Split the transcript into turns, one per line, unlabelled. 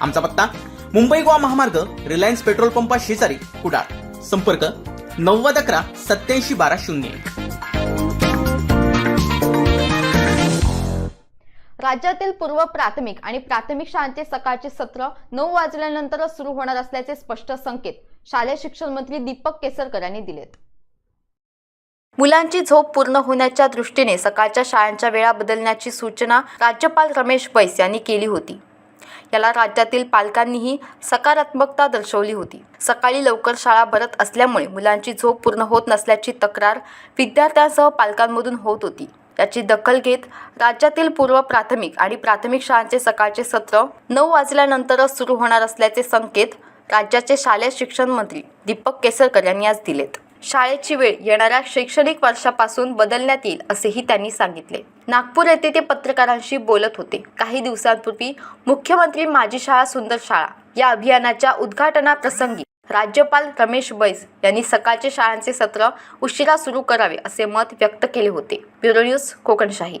आमचा पत्ता मुंबई गोवा महामार्ग रिलायन्स पेट्रोल पंपा शेजारी कुडाळ. संपर्क नव्वद अकरा सत्याऐंशी बारा शून्य एक.
राज्यातील पूर्व प्राथमिक आणि प्राथमिक शाळांचे सकाळचे सत्र नऊ वाजल्यानंतरच सुरू होणार असल्याचे स्पष्ट संकेत शालेय शिक्षण मंत्री दीपक केसरकर यांनी दिलेत. मुलांची झोप पूर्ण होण्याच्या दृष्टीने सकाळच्या शाळांच्या वेळा बदलण्याची सूचना राज्यपाल रमेश बैस यांनी केली होती. याला राज्यातील पालकांनीही सकारात्मकता दर्शवली होती. सकाळी लवकर शाळा भरत असल्यामुळे मुलांची झोप पूर्ण होत नसल्याची तक्रार विद्यार्थ्यांसह पालकांमधून होत होती. याची दखल घेत राज्यातील पूर्व प्राथमिक आणि प्राथमिक शाळांचे सकाळचे सत्र नऊ वाजल्यानंतरच सुरू होणार असल्याचे संकेत राज्याचे शालेय शिक्षण मंत्री दीपक केसरकर यांनी आज दिलेत. शाळेची वेळ येणाऱ्या शैक्षणिक वर्षापासून बदलण्यात येईल असेही त्यांनी सांगितले. नागपूर येथे ते पत्रकारांशी बोलत होते. काही दिवसांपूर्वी मुख्यमंत्री माझी शाळा सुंदर शाळा या अभियानाच्या उद्घाटनाप्रसंगी राज्यपाल रमेश बैस यांनी सकाळचे शाळांचे सत्र उशिरा सुरू करावे असे मत व्यक्त केले होते. Bureau news Kokanshahi.